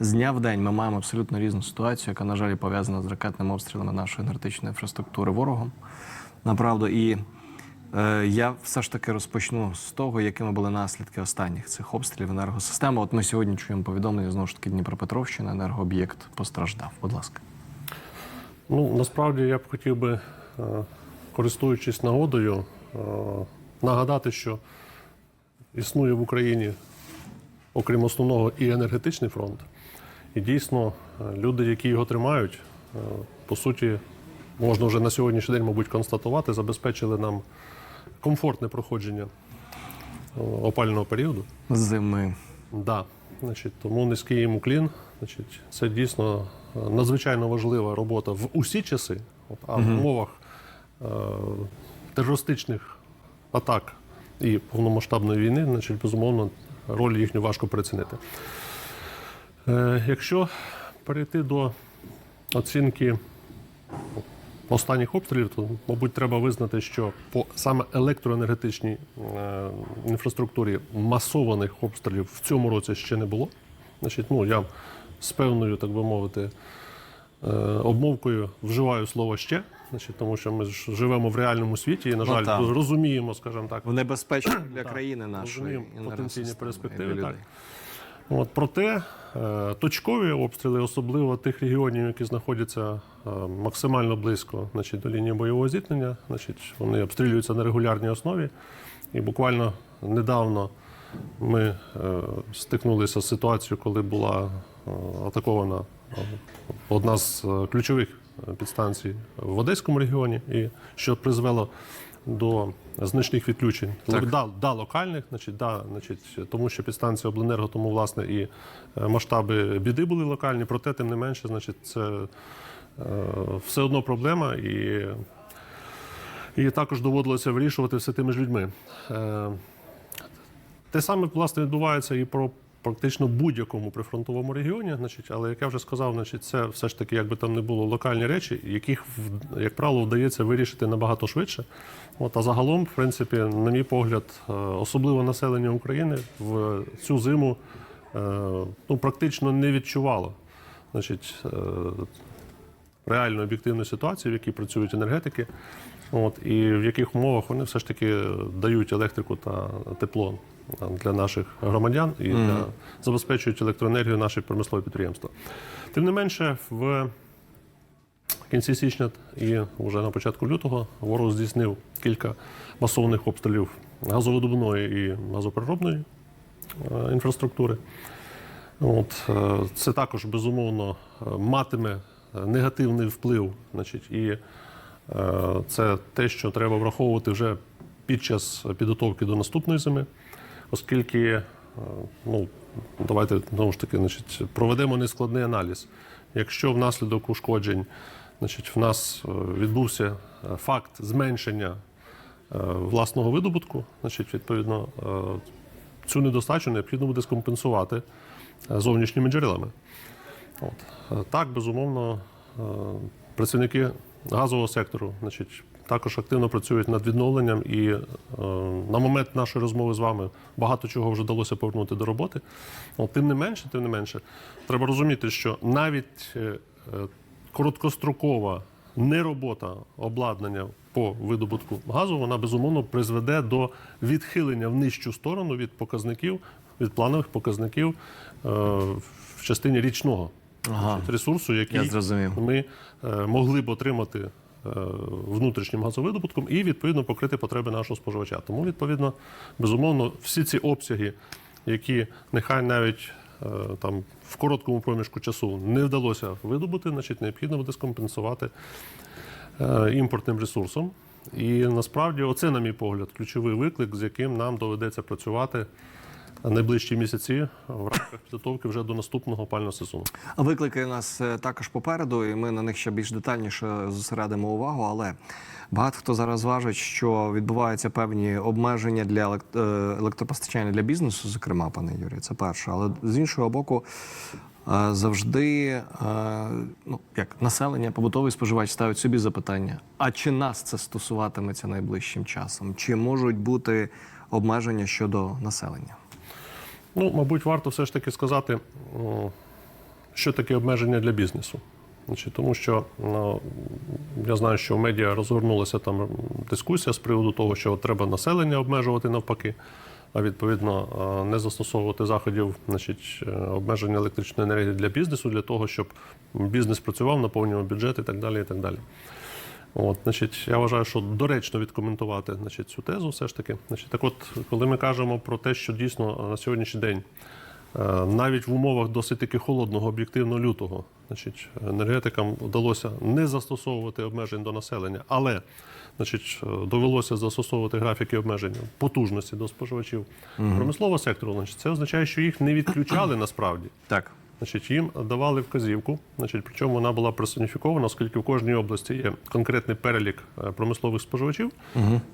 з дня в день ми маємо абсолютно різну ситуацію, яка, на жаль, пов'язана з ракетними обстрілами нашої енергетичної інфраструктури ворогом. Направду, і е, я все ж таки розпочну з того, якими були наслідки останніх цих обстрілів енергосистеми. От ми сьогодні чуємо повідомлення знову ж таки Дніпропетровщина, енергооб'єкт постраждав. Будь ласка. Ну, насправді я б хотів би, е, користуючись нагодою, е, нагадати, що існує в Україні, окрім основного, і енергетичний фронт. І дійсно, е, люди, які його тримають, е, по суті, можна вже на сьогоднішній день, мабуть, констатувати, забезпечили нам комфортне проходження е, опального періоду. Зими. Да, значить, тому низький їм уклін. Значить, це дійсно надзвичайно важлива робота в усі часи, От, а в умовах е, терористичних атак і повномасштабної війни, значить, безумовно, роль їхню важко перецінити. Е, якщо перейти до оцінки останніх обстрілів, то, мабуть, треба визнати, що по саме електроенергетичній е, інфраструктурі масованих обстрілів в цьому році ще не було. Значить, ну, я з певною, так би мовити, е, обмовкою вживаю слово ще, значить, тому що ми ж живемо в реальному світі і, на жаль, так. розуміємо, скажімо так, В небезпечних для країни нашої розуміємо потенційні перспективи. Так. От, проте е, точкові обстріли, особливо тих регіонів, які знаходяться е, максимально близько значить, до лінії бойового зіткнення, значить, вони обстрілюються на регулярній основі. І буквально недавно ми е, стикнулися з ситуацією, коли була атакована одна з ключових підстанцій в Одеському регіоні, і що призвело до значних відключень. Да, да, локальних, значить, да, значить, тому що підстанція обленерго, тому власне і е, масштаби біди були локальні, проте тим не менше, значить, це е, все одно проблема і. І також доводилося вирішувати все тими ж людьми. Е, те саме власне відбувається і про практично будь-якому прифронтовому регіоні. Значить, але як я вже сказав, значить, це все ж таки, якби там не було локальні речі, яких як правило вдається вирішити набагато швидше. От а загалом, в принципі, на мій погляд, е, особливо населення України в цю зиму е, ну, практично не відчувало. Значить, е, реальну об'єктивну ситуацію, в якій працюють енергетики, от, і в яких умовах вони все ж таки дають електрику та тепло для наших громадян і для, забезпечують електроенергію наші промислові підприємства. Тим не менше, в кінці січня і вже на початку лютого ворог здійснив кілька масовних обстрілів газовидобувної і газопереробної е, інфраструктури. От, е, це також безумовно е, матиме негативний вплив. Значить, і це те, що треба враховувати вже під час підготовки до наступної зими, оскільки, е, ну, давайте знову ж таки, значить, проведемо нескладний аналіз. Якщо внаслідок ушкоджень значить, в нас е, відбувся е, факт зменшення власного видобутку, значить, відповідно, цю недостачу необхідно буде скомпенсувати зовнішніми джерелами. От. Так, безумовно, працівники газового сектору значить, також активно працюють над відновленням, і е, на момент нашої розмови з вами багато чого вже вдалося повернути до роботи. От, тим не менше, тим не менше, треба розуміти, що навіть е, е, короткострокова неробота обладнання по видобутку газу, вона безумовно призведе до відхилення в нижчу сторону від показників, від планових показників е, в частині річного Ага. ресурсу, який ми е, могли б отримати внутрішнім газовидобутком і відповідно покрити потреби нашого споживача. Тому, відповідно, безумовно, всі ці обсяги, які нехай навіть е, там в короткому проміжку часу не вдалося видобути, значить необхідно буде скомпенсувати е, імпортним ресурсом. І насправді, оце, на мій погляд, ключовий виклик, з яким нам доведеться працювати найближчі місяці в рамках підготовки вже до наступного опального сезону. Виклики нас е, також попереду, і ми на них ще більш детальніше зосередимо увагу. Але багато хто зараз важить, що відбуваються певні обмеження для е, електропостачання для бізнесу, зокрема, пане Юрію, це перше. Але з іншого боку, е, завжди ну як населення, побутовий споживач ставить собі запитання: а чи нас це стосуватиметься найближчим часом? Чи можуть бути обмеження щодо населення? Ну, мабуть, варто все ж таки сказати, що таке обмеження для бізнесу. Тому що я знаю, що в медіа розгорнулася там дискусія з приводу того, що треба населення обмежувати навпаки, а відповідно не застосовувати заходів значить, е, обмеження електричної енергії для бізнесу, для того, щоб бізнес працював, наповнював бюджет і так далі. І так далі. От, значить, я вважаю, що доречно відкоментувати значить, цю тезу все ж таки. Значить, так от, коли ми кажемо про те, що дійсно на сьогоднішній день е, навіть в умовах досить таки холодного, об'єктивно лютого, значить, енергетикам вдалося не застосовувати обмежень до населення, але значить, е, довелося застосовувати графіки обмежень потужності до споживачів промислового сектору. Значить, це означає, що їх не відключали насправді. Так. Значить, їм давали вказівку, значить, причому вона була персоніфікована, оскільки в кожній області є конкретний перелік е, промислових споживачів,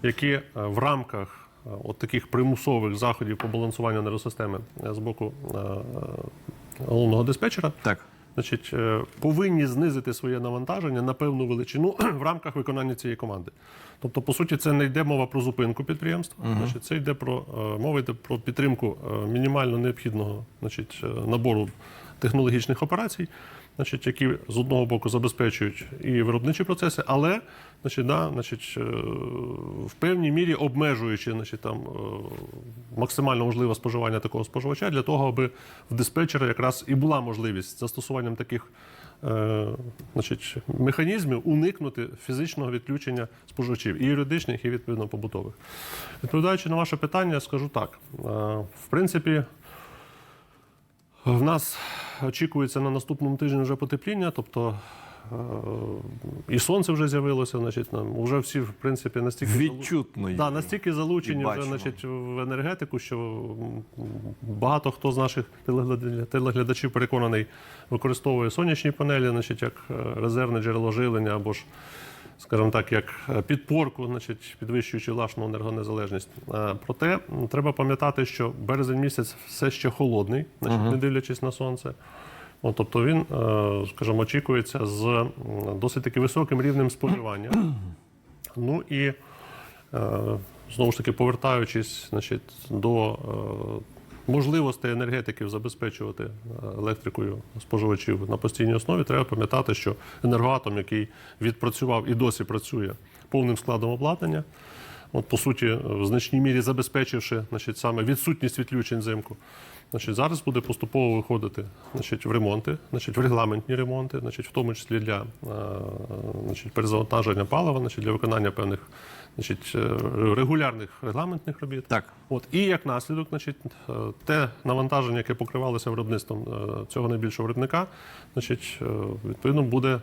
які е, в рамках е, от таких примусових заходів по балансуванню енергосистеми з боку головного диспетчера Так. значить, повинні знизити своє навантаження на певну величину в рамках виконання цієї команди. Тобто, по суті, це не йде мова про зупинку підприємства, значить, це йде про мова йде про підтримку мінімально необхідного значить, набору технологічних операцій, значить, які з одного боку забезпечують і виробничі процеси, але значить, да, значить, е, в певній мірі обмежуючи значить, там, е, максимально можливе споживання такого споживача для того, аби в диспетчера якраз і була можливість застосуванням таких е, значить, механізмів уникнути фізичного відключення споживачів і юридичних, і відповідно побутових. Відповідаючи на ваше питання, скажу так: в принципі. В нас очікується на наступному тижні вже потепління, тобто е, і сонце вже з'явилося, значить, нам вже всі, в принципі, настільки Відчутно. Да, настільки залучені вже значить, в енергетику, що багато хто з наших телеглядачів переконаний використовує сонячні панелі, значить, як е, резервне джерело жилення або ж, скажімо так, як е, підпорку, значить, підвищуючи власну енергонезалежність. Е, Проте треба пам'ятати, що березень місяць все ще холодний, значить, не дивлячись на сонце. От, тобто він, е, скажімо, очікується з досить таки високим рівнем споживання. Ну і знову ж таки, повертаючись значить, до можливостей енергетиків забезпечувати е, електрикою споживачів на постійній основі, треба пам'ятати, що енергоатом, який відпрацював і досі працює повним складом обладнання, от, по суті, в значній мірі забезпечивши значить, саме відсутність відключень взимку. Значить, зараз буде поступово виходити значить, в ремонти, значить, в регламентні ремонти, значить, в тому числі для е, значить, перезавантаження палива, значить, для виконання певних значить, е, регулярних регламентних робіт. Так. От, і як наслідок, значить, е, те навантаження, яке покривалося виробництвом е, цього найбільшого виробника, значить, відповідно буде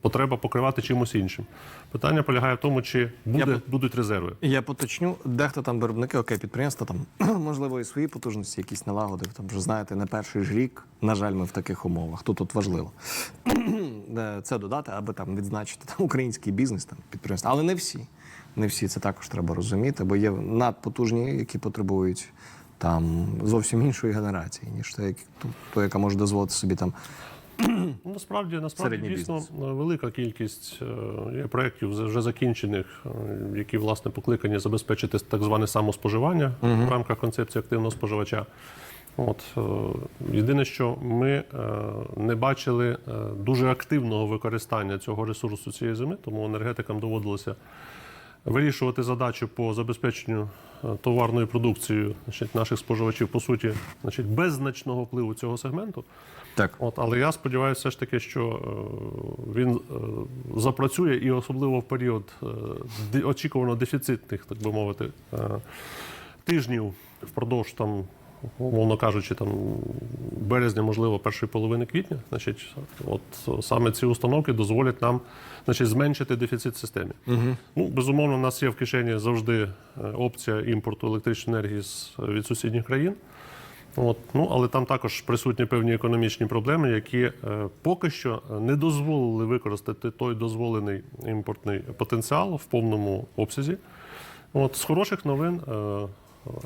потреба покривати чимось іншим. Питання полягає в тому, чи буде, б- будуть резерви. Я поточню, дехто там виробники, окей, підприємства там можливо і свої потужності якісь налагодив. Там вже знаєте, не перший ж рік. На жаль, ми в таких умовах. Тут тут важливо Е, це додати, аби там відзначити там український бізнес, там підприємства. Але не всі. Не всі це також треба розуміти, бо є надпотужні, які потребують там зовсім іншої генерації, ніж те, ту, яка може дозволити собі там. Ну, Насправді, насправді Середній дійсно бізнес. е, велика кількість е, проєктів вже- закінчених, е, які власне покликані забезпечити так зване самоспоживання в рамках концепції активного споживача. От е, єдине, що ми е, не бачили е, дуже активного використання цього ресурсу цієї зими, тому енергетикам доводилося вирішувати задачу по забезпеченню е, товарною продукцією значить, наших споживачів, по суті, значить, без значного впливу цього сегменту. Так. От, але я сподіваюся, все ж таки, що е, він е, запрацює і особливо в період очікувано дефіцитних, так би мовити, тижнів впродовж там. Умовно кажучи, там березня, можливо, першої половини квітня, значить, от саме ці установки дозволять нам значить, зменшити дефіцит в системі. Ну, безумовно, в нас є в кишені завжди е, опція імпорту електричної енергії з, від сусідніх країн. От, ну, але там також присутні певні економічні проблеми, які е, поки що не дозволили використати той дозволений імпортний потенціал в повному обсязі. От, з хороших новин е,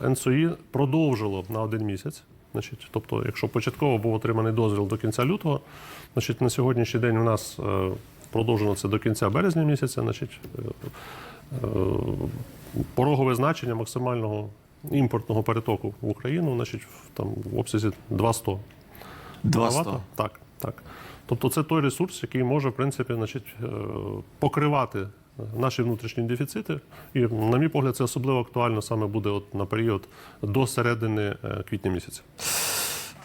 НСОІ продовжило на один місяць. Значить, тобто, якщо початково був отриманий дозвіл до кінця лютого, значить на сьогоднішній день у нас е, продовжено це до кінця березня місяця. Значить, е, е, порогове значення максимального імпортного перетоку в Україну, значить, в, там, в обсязі 200. 200. Так, так. Тобто це той ресурс, який може, в принципі, значить, покривати наші внутрішні дефіцити. І, на мій погляд, це особливо актуально саме буде от на період до середини е, квітня місяця.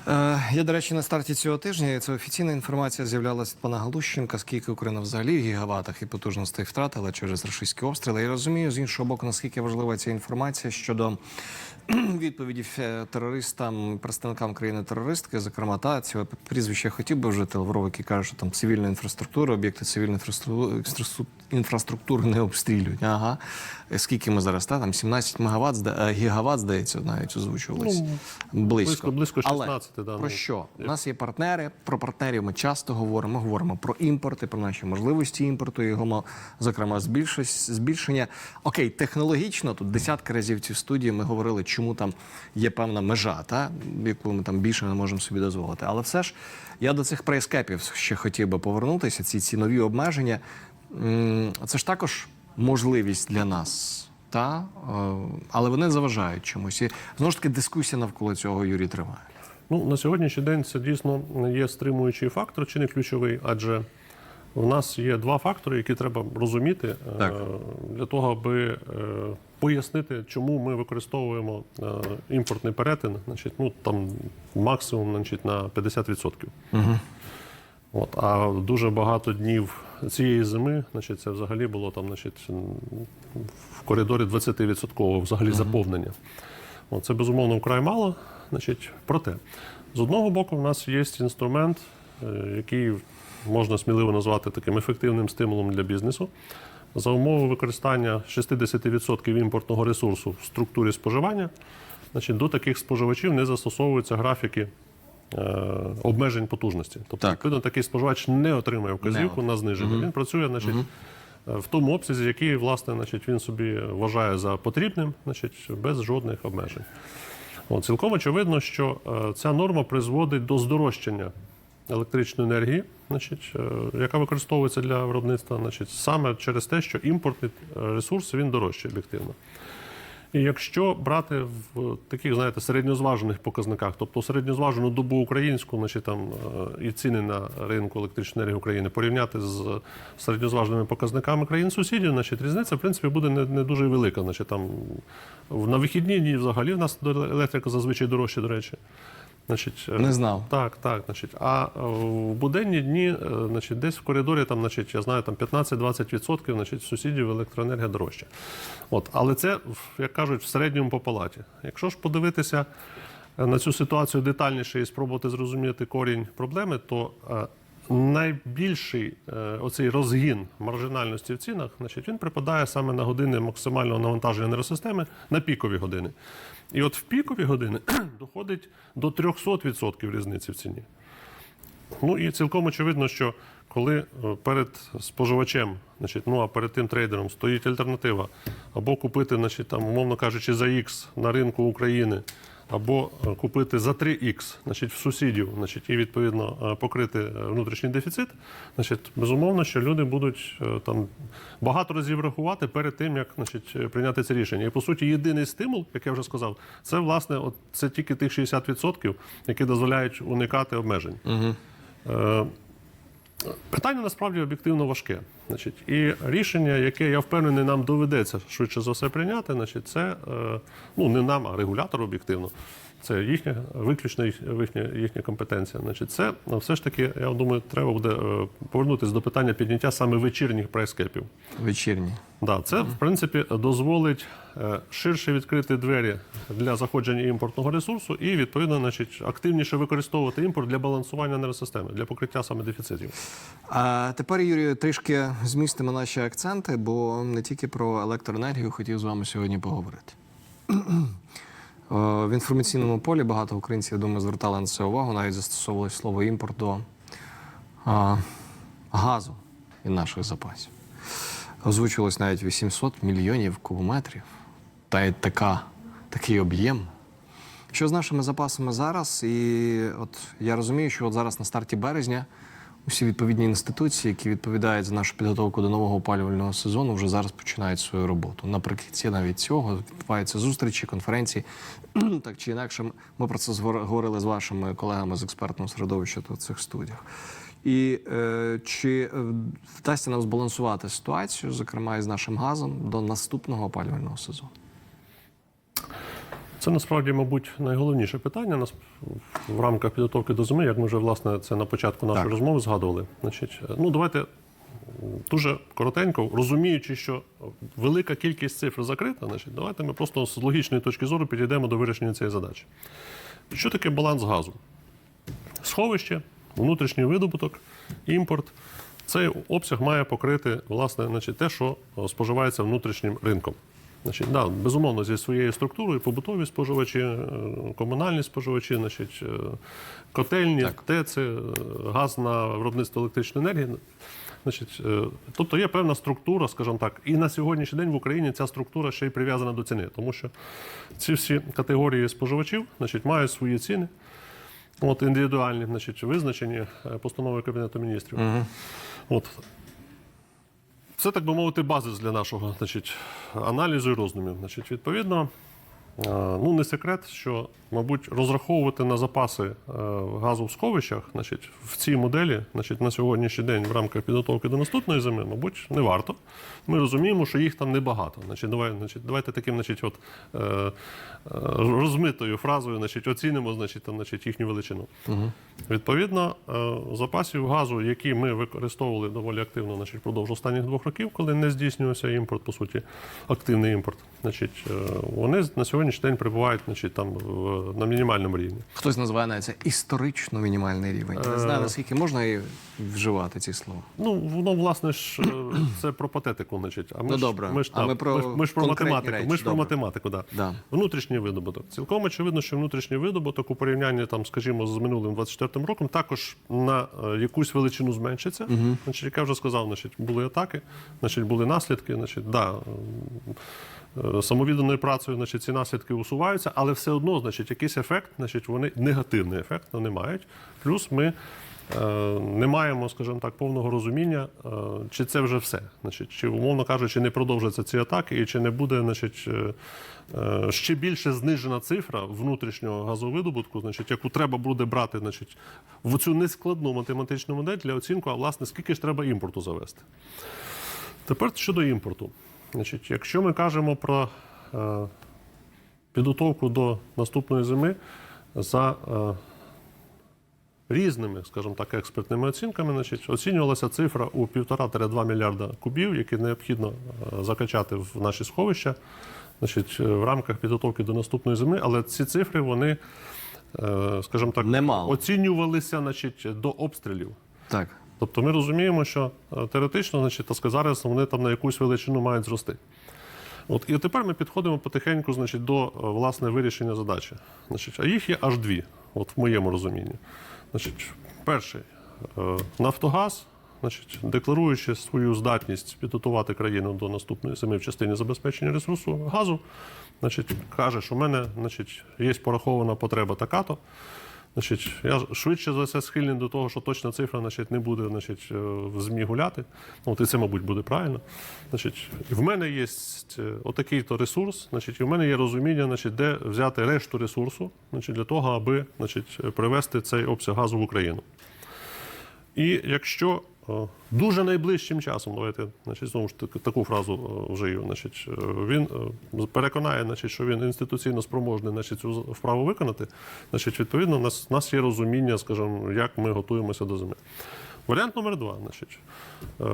Е, Я, до речі, на старті цього тижня і це офіційна інформація з'являлася від пана Галущенка, скільки Україна взагалі в гігаватах і потужностей втратила через російські обстріли. Я розумію, з іншого боку, наскільки важлива ця інформація щодо відповіді терористам, представникам країни-терористки, зокрема, та цього прізвища хотів би вжити Лавров, який каже, що там цивільна інфраструктура, об'єкти цивільної інфраструктури, не обстрілюють. Ага. Е, Скільки ми зараз? Та? Там 17 мегаватт, е, гігаватт, здається, навіть озвучувалось. Ну, близько. близько- близько Але 16, да, про що? У нас є партнери. Про партнерів ми часто говоримо. Ми говоримо про імпорти, про наші можливості імпорту, його зокрема збільшення. Окей, технологічно тут десятки разів в цій студії ми говорили, чому там є певна межа, та яку ми там більше не можемо собі дозволити. Але все ж я до цих прайскепів ще хотів би повернутися. Ці цінові обмеження. Це ж також можливість для нас. Та, е, але вони заважають чомусь. І знову ж таки дискусія навколо цього Юрій триває. Ну, на сьогоднішній день це дійсно є стримуючий фактор, чи не ключовий, адже в нас є два фактори, які треба розуміти е, Так. для того, аби е, пояснити, чому ми використовуємо е, імпортний перетин, значить, ну там максимум значить, на 50%. От, а дуже багато днів цієї зими, значить, це взагалі було там, значить, в коридорі 20% взагалі заповнення. От, це безумовно вкрай мало. Значить, проте, з одного боку, в нас є інструмент, е, який можна сміливо назвати таким ефективним стимулом для бізнесу. За умови використання 60% імпортного ресурсу в структурі споживання, значить, до таких споживачів не застосовуються графіки е, обмежень потужності. Тобто, Так. відповідно, такий споживач не отримує вказівку Не на зниження. Він працює, значить, е, в тому обсязі, який власне, значить, він собі вважає за потрібним, значить, без жодних обмежень. От, цілком очевидно, що е, ця норма призводить до здорожчання електричної енергії, значить, е, яка використовується для виробництва, значить, саме через те, що імпортний е, ресурс він дорожчий об'єктивно. І якщо брати в таких, знаєте, середньозважених показниках, тобто середньозважену добу українську, значить там е, і ціни на ринку електричної енергії України порівняти з середньозваженими показниками країн сусідів, значить різниця в принципі буде не, не дуже велика. Значить, там на вихідні дні взагалі в нас електрика зазвичай дорожча, до речі. Значить, е, Не знав. так, так, значить, а е, в буденні дні, е, значить, десь в коридорі, там, значить, я знаю, там 15-20% значить, сусідів електроенергія дорожча. От, але це, як кажуть, в середньому по палаті. Якщо ж подивитися на цю ситуацію детальніше і спробувати зрозуміти корінь проблеми, то найбільший е, оцей розгін маржинальності в цінах, значить, він припадає саме на години максимального навантаження енергосистеми на пікові години. І от в пікові години доходить до 300% різниці в ціні. Ну і цілком очевидно, що коли е, перед споживачем, значить, ну а перед тим трейдером стоїть альтернатива, або купити, значить, там, умовно кажучи, за X на ринку України, або е, купити за 3X значить, в сусідів, значить, і відповідно е, покрити е, внутрішній дефіцит, значить, безумовно, що люди будуть там багато разів рахувати перед тим, як значить, прийняти це рішення. І по суті, єдиний стимул, як я вже сказав, це власне от, це тільки тих 60%, які дозволяють уникати обмежень. Е, Питання насправді об'єктивно важке. Значить, і рішення, яке я впевнений, нам доведеться швидше за все прийняти, значить, це е, ну не нам, а регулятору об'єктивно. Це їхня виключно їхня, їхня компетенція. Значить, це ну, все ж таки, я думаю, треба буде е, повернутися до питання підняття саме вечірніх прайскепів. Вечірні. Да, це в принципі дозволить е, ширше відкрити двері для заходження імпортного ресурсу і відповідно, значить, активніше використовувати імпорт для балансування енергосистеми, для покриття саме дефіцитів. А тепер, Юрію, трішки змістимо наші акценти, бо не тільки про електроенергію хотів з вами сьогодні поговорити. Е, В інформаційному полі багато українців, я думаю, звертали на це увагу, навіть застосовували слово імпорт до а, газу і наших запасів. Озвучувалось навіть 800 мільйонів кубометрів. Та й така, такий об'єм. Що з нашими запасами зараз? І от я розумію, що от зараз на старті березня Усі відповідні інституції, які відповідають за нашу підготовку до нового опалювального сезону, вже зараз починають свою роботу. Наприкінці навіть цього відбуваються зустрічі, конференції. так чи інакше, ми про це говорили з вашими колегами з експертного середовища в цих студіях. І е, чи е, вдасться нам збалансувати ситуацію, зокрема і з нашим газом, до наступного опалювального сезону? Це насправді, мабуть, найголовніше питання в рамках підготовки до зими, як ми вже власне це на початку нашої Так. розмови згадували. Значить, ну давайте дуже коротенько, розуміючи, що велика кількість цифр закрита, значить, давайте ми просто з логічної точки зору підійдемо до вирішення цієї задачі. Що таке баланс газу? Сховище, внутрішній видобуток, імпорт. Цей обсяг має покрити власне, значить, те, що е, споживається внутрішнім ринком. Значить, да, безумовно, зі своєю структурою, побутові споживачі, е, комунальні споживачі, значить, е, котельні, Так. ТЕЦи, е, газ на виробництво електричної енергії. Значить, тобто є певна структура, скажімо так, і на сьогоднішній день в Україні ця структура ще й прив'язана до ціни, тому що ці всі категорії споживачів значить, мають свої ціни. От індивідуальні, значить, визначені постановою Кабінету міністрів. От. Це, так би мовити, базис для нашого значить, аналізу і роздумів. Значить, відповідно, е, ну не секрет, що, мабуть, розраховувати на запаси е, газу в сховищах, значить, в цій моделі, значить, на сьогоднішній день в рамках підготовки до наступної зими, мабуть, не варто. Ми розуміємо, що їх там небагато. Значить, давай, значить, давайте таким, значить, от, е, е, розмитою фразою, значить, оцінимо, значить, там, значить, їхню величину. Відповідно, е, запасів газу, які ми використовували доволі активно значить, впродовж останніх двох років, коли не здійснювався імпорт, по суті, активний імпорт, значить, е, вони на сьогоднішній день перебувають значить, там, в, на мінімальному рівні. Хтось називає навіть це історично мінімальний рівень. Не знаю, наскільки можна і вживати ці слова. Ну, воно, власне ж, е, це про патетику, значить. А ми Ну, ж, добре. Ми ж, А та, ми про ми, ми ж про математику. речі. Ми ж про математику, да. Да. Внутрішній видобуток. Цілком очевидно, що внутрішній видобуток у порівнянні, там, скажімо, з минулим 24 роком також на е, якусь величину зменшиться. Значить, як я вже сказав, значить, були атаки, значить, були наслідки. Значить, да, е, самовідданою працею значить, ці наслідки усуваються, але все одно, значить, якийсь ефект, значить, вони негативний ефект вони мають. Плюс ми е, не маємо, скажімо так, повного розуміння, е, чи це вже все. Значить, чи, умовно кажучи, не продовжаться ці атаки, і чи не буде значить, е, е, ще більше знижена цифра внутрішнього газовидобутку, значить, яку треба буде брати значить, в цю нескладну математичну модель для оцінку, а власне, скільки ж треба імпорту завести. Тепер щодо імпорту. Значить, якщо ми кажемо про е, підготовку до наступної зими за е, різними, скажімо так, експертними оцінками, значить, оцінювалася цифра у 1,5-2 мільярда кубів, які необхідно е, закачати в наші сховища значить, в рамках підготовки до наступної зими. Але ці цифри вони, скажімо так, Немало. оцінювалися значить, до обстрілів. Так. Тобто ми розуміємо, що е, теоретично, значить, так зараз вони там на якусь величину мають зрости. От, і тепер ми підходимо потихеньку значить, до е, власне вирішення задачі. Значить, а їх є аж дві, от в моєму розумінні. Значить, перший е, Нафтогаз, значить, декларуючи свою здатність підготувати країну до наступної зими в частині забезпечення ресурсу газу, значить, каже, що в мене значить, є порахована потреба така-то. Значить, я швидше за все схильний до того, що точна цифра значить, не буде значить, е, в ЗМІ гуляти. От, і це, мабуть, буде правильно. Значить, в мене є е, отакий-то ресурс, значить, і в мене є розуміння, значить, де взяти решту ресурсу значить, для того, аби значить, привести цей обсяг газу в Україну. І якщо дуже найближчим часом, давайте значить, знову ж таки таку фразу е, вжию, значить, е, він е, переконає, значить, що він інституційно спроможний значить, цю вправу виконати, значить, відповідно, у нас, у нас є розуміння, скажімо, як ми готуємося до зими. Варіант номер два. Значить, е,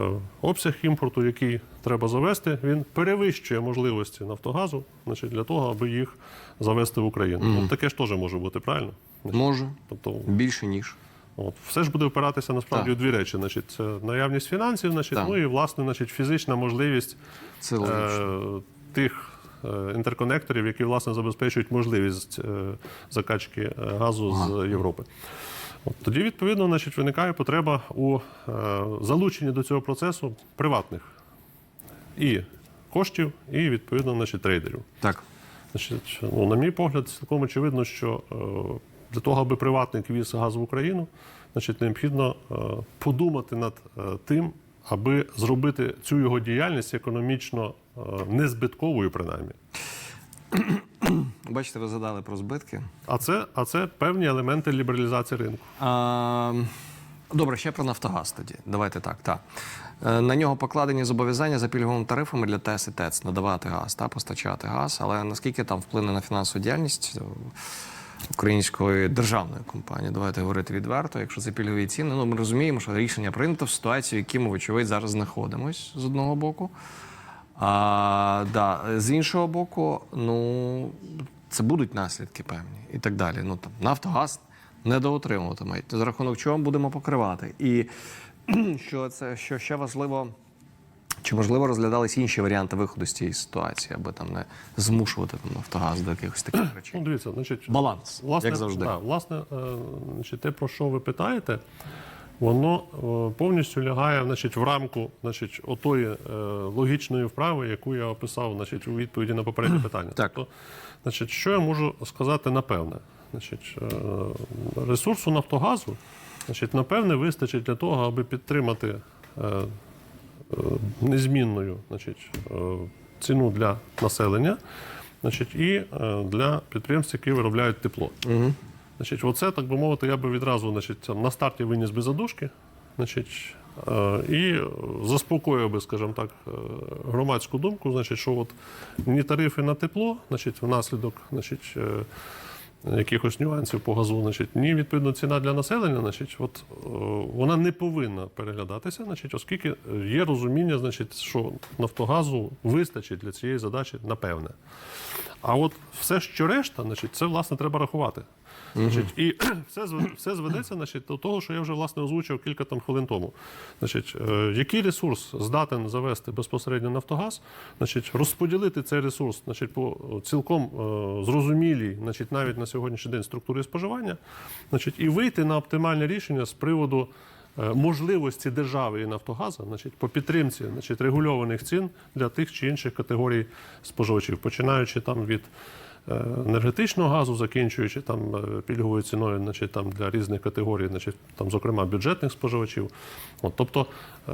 обсяг імпорту, який треба завести, він перевищує можливості Нафтогазу значить, для того, аби їх завести в Україну. Ну, таке ж теж може бути правильно. Значить, Може, Тобто більше ніж. От, все ж буде опиратися насправді у дві речі. Значить, це наявність фінансів, значить, Так. ну і власне, значить, фізична можливість Це е, тих е, інтерконекторів, які власне забезпечують можливість е, закачки е, газу з Європи. От, тоді, відповідно, значить, виникає потреба у е, залученні до цього процесу приватних і коштів, і відповідно значить, трейдерів. Так. Значить, ну, на мій погляд, цілком очевидно, що е, для того, аби приватник віз газ в Україну, значить, необхідно е, подумати над е, тим, аби зробити цю його діяльність економічно е, незбитковою, принаймні. Бачите, ви задали про збитки. А це, а це певні елементи лібералізації ринку. А, добре, ще про Нафтогаз тоді. Давайте так. так. На нього покладені зобов'язання за пільговими тарифами для ТЕС і ТЕЦ надавати газ та постачати газ. Але наскільки там вплине на фінансову діяльність української державної компанії? Давайте говорити відверто. Якщо це пільгові ціни, ну ми розуміємо, що рішення прийнято в ситуації, в якій ми, вочевидь, зараз знаходимось з одного боку. А, да, з іншого боку, ну це будуть наслідки певні і так далі. Ну там Нафтогаз недоотримуватиме, за рахунок чого будемо покривати. І що це що ще важливо, чи можливо розглядались інші варіанти виходу з цієї ситуації, аби там не змушувати там Нафтогаз до якихось таких речей. Ну, дивіться, значить, Баланс, власне, як завжди. Да, власне, е, значить, те, про що ви питаєте, воно е, повністю лягає значить, в рамку значить, отої е, логічної вправи, яку я описав значить, у відповіді на попереднє питання. Так. Тобто, значить, що я можу сказати напевне? Значить, ресурсу Нафтогазу, значить, напевне, вистачить для того, аби підтримати незмінною значить, е, ціну для населення значить, і е, для підприємств, які виробляють тепло. Значить, оце, так би мовити, я би відразу значить, на старті виніс би задушки. Значить, е, і заспокоїв би, скажімо так, е, громадську думку, значить, що от ні тарифи на тепло, значить, внаслідок значить, е, якихось нюансів по газу, значить, ні відповідно ціна для населення, значить, от, е, вона не повинна переглядатися, значить, оскільки є розуміння, значить, що Нафтогазу вистачить для цієї задачі, напевне. А от все, що решта, значить, це власне треба рахувати. Значить, і все, все зведеться значить, до того, що я вже власне озвучив кілька там хвилин тому. Значить, е, який ресурс здатен завести безпосередньо Нафтогаз, значить, розподілити цей ресурс значить, по цілком е, зрозумілій, значить, навіть на сьогоднішній день структурі споживання, значить, і вийти на оптимальне рішення з приводу. Е, Можливості держави і Нафтогазу значить, по підтримці значить, регульованих цін для тих чи інших категорій споживачів, починаючи там від енергетичного газу, закінчуючи там е, пільговою ціною, значить, там для різних категорій, значить, там, зокрема бюджетних споживачів. От, тобто е,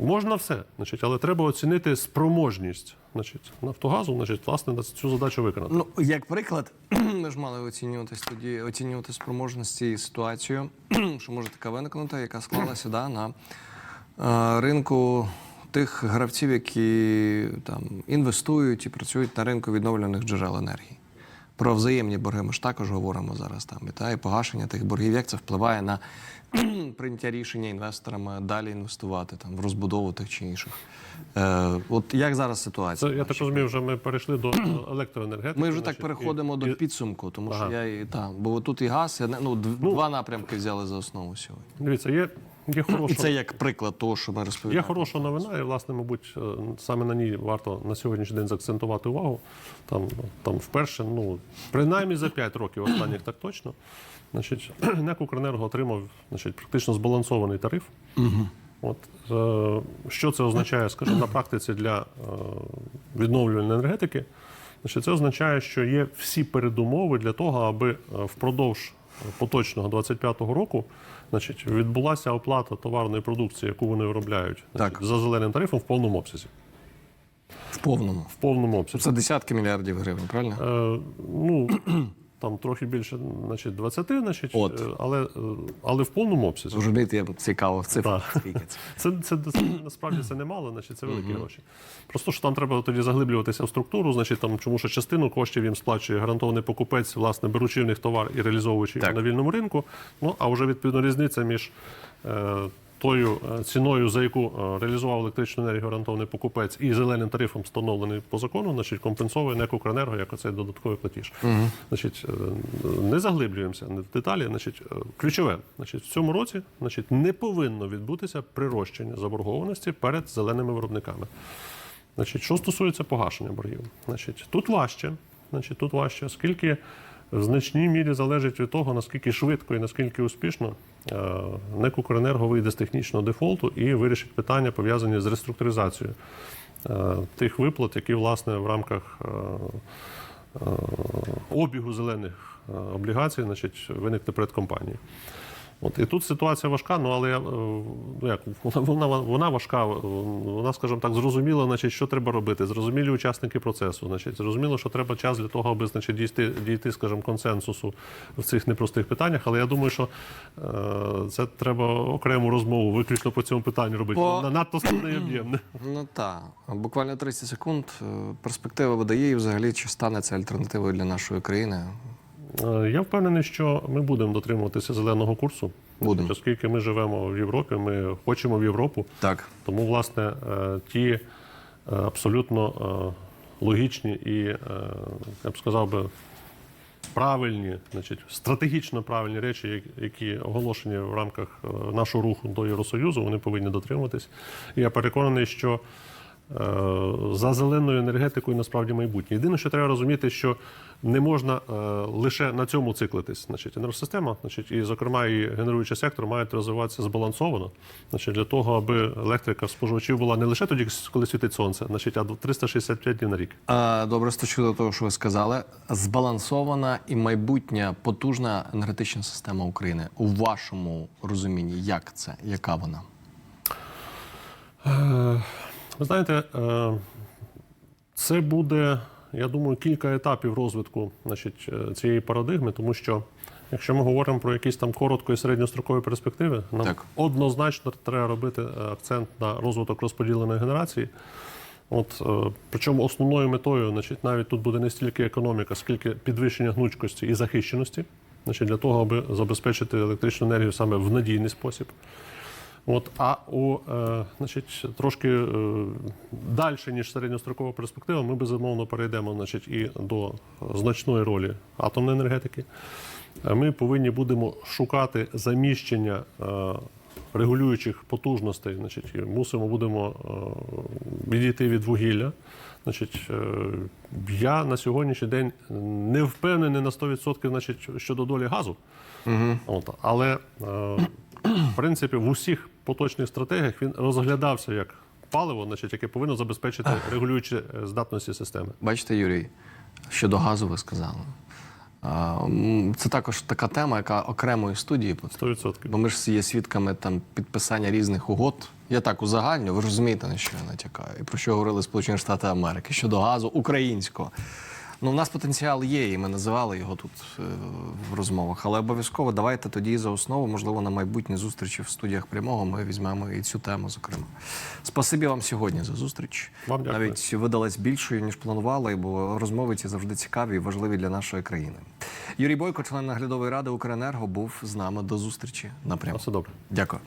можна все, значить, але треба оцінити спроможність значить, Нафтогазу, значить, власне, на цю задачу виконати. Ну, як приклад, ми ж мали оцінювати тоді, оцінювати спроможності і ситуацію, що може така виникнути, яка склалася да, на е, ринку тих гравців, які там інвестують і працюють на ринку відновлюваних джерел енергії. Про взаємні борги ми ж також говоримо зараз там і, та, і погашення тих боргів, як це впливає на прийняття рішення інвесторами далі інвестувати там в розбудову тих чи інших. Е, от як зараз Це, ситуація? я так розумію, вже ми перейшли до електроенергетики. Ми вже так переходимо і- до підсумку, тому Ага. що я і так, бо тут і газ, і, ну, дв- два напрямки взяли за основу сьогодні. Дивіться, є, є хороша. І це як приклад того, що ми Є хороша новина, і власне, мабуть, е, саме на ній варто на сьогоднішній день заакцентувати увагу. Там, там вперше, ну принаймні за 5 років останніх так точно. Значить, НЕК «Укренерго» отримав значить, практично збалансований тариф. От, е, що це означає, скажімо, на практиці для е, відновлювальної енергетики? Значить, це означає, що є всі передумови для того, аби впродовж поточного 25-го року значить, відбулася оплата товарної продукції, яку вони виробляють значить, Так. за зеленим тарифом в повному обсязі. В повному. В повному обсязі. Це десятки мільярдів гривень, правильно? Е, ну, там трохи більше, значить, 20, значить, От. е, але, е, але в повному обсязі. Розумієте, я цікаво в цифрах. Це? Це, насправді це немало, значить це великі гроші. Просто що там треба тоді заглиблюватися в структуру, значить там чому що частину коштів їм сплачує гарантований покупець, власне, беручи в них товар і реалізовуючи його на вільному ринку. Ну а вже відповідно різниця між е, тою е, ціною, за яку е, реалізував електричну енергію гарантований покупець, і зеленим тарифом, встановлений по закону, значить компенсовує НЕК «Укренерго» як оцей додатковий платіж. Значить, е, не заглиблюємося в деталі. Значить, ключове, значить, в цьому році значить, не повинно відбутися прирощення заборгованості перед зеленими виробниками. Значить, що стосується погашення боргів, значить, тут важче, значить, тут важче, оскільки в значній мірі залежить від того, наскільки швидко і наскільки успішно е, НЕК «Укренерго» вийде з технічного дефолту і вирішить питання, пов'язані з реструктуризацією е, тих виплат, які власне в рамках е, обігу зелених облігацій значить, виникне перед компанією. От, і тут ситуація важка, ну але е, ну, як, вона, вона, вона важка, е, вона, скажімо так, зрозуміла, значить, що треба робити. Зрозумілі учасники процесу. Значить, зрозуміло, що треба час для того, аби значить, дійти, дійти скажімо, консенсусу в цих непростих питаннях. Але я думаю, що е, це треба окрему розмову виключно по цьому питанню робити. По- Вона надто складне і об'ємне. Ну так, буквально 30 секунд. Е, Перспектива видає і взагалі чи стане це альтернативою для нашої країни? Е, Я впевнений, що ми будемо дотримуватися зеленого курсу. Будемо. Оскільки ми живемо в Європі, ми хочемо в Європу. Так. Тому, власне, е, ті е, абсолютно логічні і, я б сказав би, правильні, значить, стратегічно правильні речі, які оголошені в рамках нашого руху до Євросоюзу, вони повинні дотримуватись. І я переконаний, що за зеленою енергетикою насправді майбутнє. Єдине, що треба розуміти, що не можна е, лише на цьому циклитись. Значить, енергосистема, значить, і, зокрема, і генеруючий сектор мають розвиватися збалансовано. Значить, для того, аби електрика споживачів була не лише тоді, коли світить сонце, значить, а 365 днів на рік. Е, Добре, з до того, що ви сказали, збалансована і майбутня потужна енергетична система України. У вашому розумінні, як це? Яка вона? Ви знаєте, е, це буде, я думаю, кілька етапів розвитку значить, е, цієї парадигми, тому що якщо ми говоримо про якісь там коротко і середньострокові перспективи, нам Так. однозначно треба робити е, акцент на розвиток розподіленої генерації. От, причому основною метою, значить, навіть тут буде не стільки економіка, скільки підвищення гнучкості і захищеності, значить, для того, аби забезпечити електричну енергію саме в надійний спосіб. От, а у е, значить, трошки е, далі, ніж середньострокова перспектива, ми безумовно перейдемо значить, і до значної ролі атомної енергетики. Е, Ми повинні будемо шукати заміщення е, регулюючих потужностей. Значить, і мусимо будемо е, відійти від вугілля. Значить, е, я на сьогоднішній день не впевнений на 100% значить, щодо долі газу. От, але е, в принципі в усіх поточних стратегіях він розглядався як паливо, значить, яке повинно забезпечити регулюючі е, здатності системи. Бачите, Юрій, щодо газу ви сказали. Це також така тема, яка окремої студії потрібна. 100%. Бо ми ж є свідками там підписання різних угод. Я так узагальню, ви розумієте, на що я натякаю, і про що говорили Сполучені Штати Америки щодо газу українського. Ну, у нас потенціал є, і ми називали його тут е, в розмовах. Але обов'язково давайте тоді за основу, можливо, на майбутні зустрічі в студіях прямого ми візьмемо і цю тему, зокрема. Спасибі вам сьогодні за зустріч. Вам дякую. Навіть видалась більшою, ніж планували, бо розмови ці завжди цікаві і важливі для нашої країни. Юрій Бойко, член наглядової ради Укренерго, був з нами до зустрічі напряму. Все добре. Дякую.